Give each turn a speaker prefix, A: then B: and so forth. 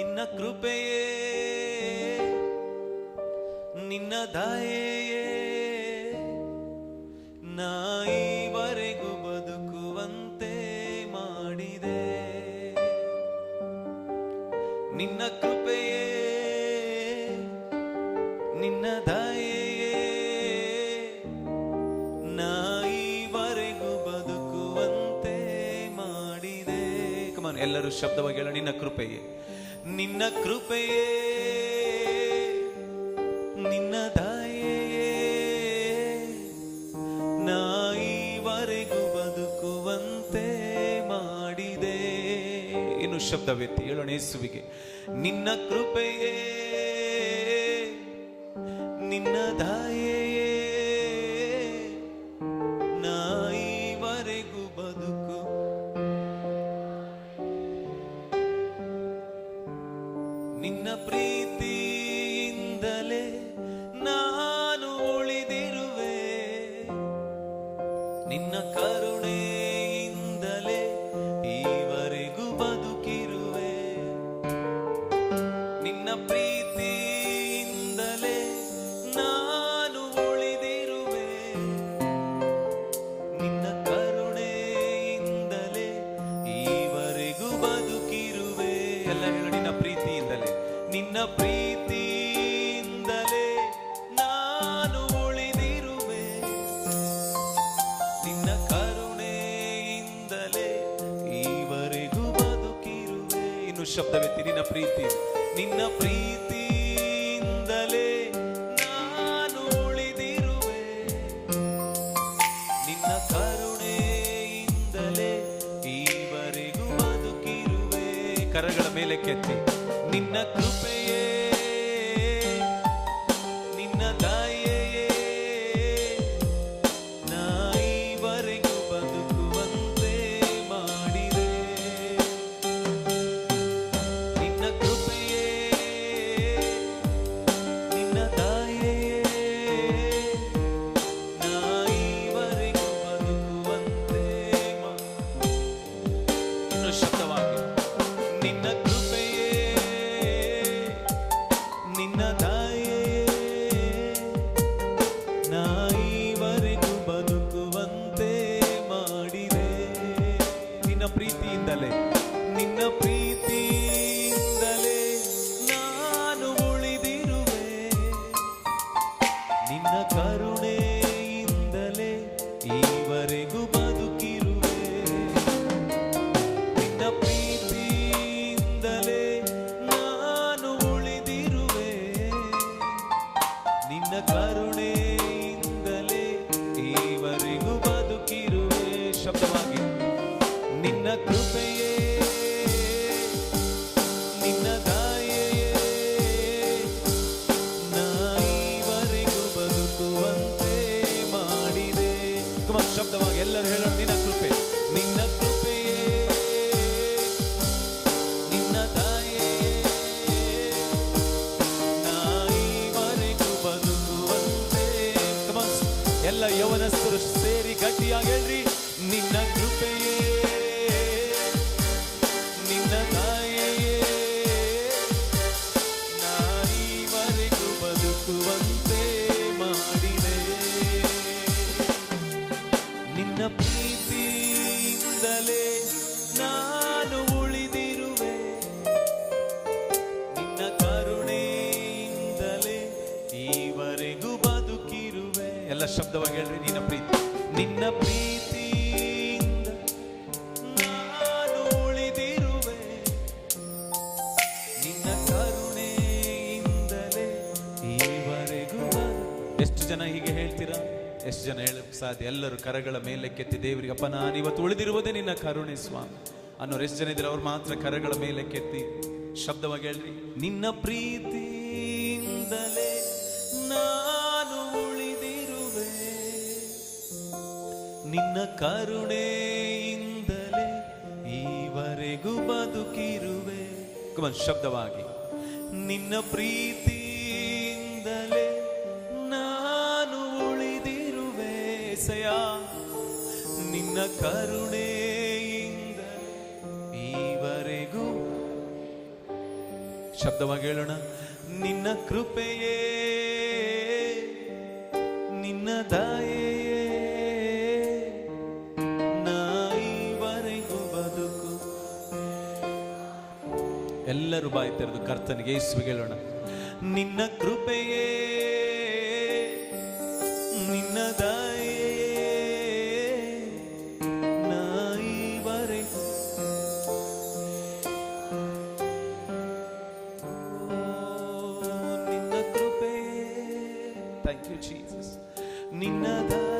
A: ನಿನ್ನ ಕೃಪೆಯೇ, ನಿನ್ನ ದಯೆಯೇ. ನಾಯಿವರೆಗೂ ಬದುಕುವಂತೆ ಮಾಡಿದೆ. ನಿನ್ನ ಕೃಪೆಯೇ, ನಿನ್ನ ದಯೆಯೇ. ನಾಯಿವರೆಗೂ ಬದುಕುವಂತೆ ಮಾಡಿದೆ. ಕಮಾನ್ ಎಲ್ಲರೂ ಶಬ್ದವಾಗಿ ಹೇಳ, ನಿನ್ನ ಕೃಪೆಯೇ. ನಿನ್ನ ಕೃಪೆಯೇ, ನಿನ್ನ ದಯೆಯೇ. ನಾಯಿವರೆಗೂ ಬದುಕುವಂತೆ ಮಾಡಿದೆ. ಇನ್ನು ಶಬ್ದವೆತ್ತಿ ಹೇಳೋಣ ಯೇಸುವಿಗೆ. ನಿನ್ನ ಕೃಪೆಯೇ, ನಿನ್ನ ದಾಯೇ ನಾಯಿವರೆಗೂ ಬದುಕು ನಿನ್ನ ಕರುಣೆಯಿಂದಲೇ ಈವರೆಗೂ ಬದುಕಿರುವೆ. ನಿನ್ನ ಪ್ರೀತಿಯಿಂದಲೇ ನಾನು ಉಳಿದಿರುವೆ. ನಿನ್ನ ಕರುಣೆಯಿಂದಲೇ ಈವರೆಗೂ ಬದುಕಿರುವೆ. ಎಲ್ಲ ಹೇಳು, ನಿನ್ನ ಪ್ರೀತಿಯಿಂದಲೇ. ನಿನ್ನ ಪ್ರೀತಿಯಿಂದಲೇ ಶಬ್ದವೆತ್ತಿ ನಿನ್ನ ಪ್ರೀತಿ. ನಿನ್ನ ಪ್ರೀತಿಯಿಂದಲೇ ನಾನು ಉಳಿದಿರುವೆ. ನಿನ್ನ ಕರುಣೆಯಿಂದಲೇ ಈವರೆಗೂ ಬದುಕಿರುವೆ. ಕರಗಳ ಮೇಲೆ ಕೆತ್ತಿ. ನಿನ್ನ ಕೃಪೆಯೇ ಶಬ್ದವಾಗಿ ಎಲ್ಲರೂ ಎಲ್ಲ ಶಬ್ದವಾಗಿ ಹೇಳ್ರಿ, ನಿನ್ನ ಪ್ರೀತಿ. ನಿನ್ನ ಪ್ರೀತಿ ನಾನು ಉಳಿದಿರುವೆ. ನಿನ್ನ ಕರುಣೆಯಿಂದಲೇ ಈವರೆಗೂ ಎಷ್ಟು ಜನ ಹೀಗೆ ಹೇಳ್ತೀರಾ? ಎಷ್ಟು ಜನ ಹೇಳಕ್ ಸಾಧ್ಯ? ಎಲ್ಲರೂ ಕರಗಳ ಮೇಲೆ ಕೆತ್ತಿ, ದೇವರಿಗೆ, ಅಪ್ಪ, ನಾನು ಇವತ್ತು ಉಳಿದಿರುವುದೇ ನಿನ್ನ ಕರುಣೆ ಸ್ವಾಮಿ. ಅನ್ನೋರು ಎಷ್ಟು ಜನ ಇದ್ರೆ ಅವ್ರು ಮಾತ್ರ ಕರಗಳ ಮೇಲೆ ಕೆತ್ತಿ, ಶಬ್ದವಾಗಿ ಹೇಳ್ರಿ. ನಿನ್ನ ಪ್ರೀತಿಯಿಂದಲೇ ನಿನ್ನ ಕರುಣೆಯಿಂದಲೇ ಈವರೆಗೂ ಬದುಕಿರುವೆ. ಶಬ್ದವಾಗಿ. ನಿನ್ನ ಪ್ರೀತಿಯಿಂದಲೇ ನಾನು ಉಳಿದಿರುವೆ ಸಯ ನಿನ್ನ ಕರುಣೆಯಿಂದ ಈವರೆಗೂ. ಶಬ್ದವಾಗಿ ಹೇಳೋಣ. ನಿನ್ನ ಕೃಪೆಯೇ, ನಿನ್ನ ದಯೆಯೇ ಎಲ್ಲರೂ ಬಾಯಿ ತೆರೆದು ಕರ್ತನಿಗೆ ಯೇಸುವಿಗೆ ಹೇಳೋಣ ನಿನ್ನ ಕೃಪೆಯೇ ನಿನ್ನ ದಯೆ ನಾಯಿವರೆ ನಿನ್ನ ಕೃಪೆ ಥ್ಯಾಂಕ್ ಯು ಜೀಸಸ್ ನಿನ್ನ ದಯ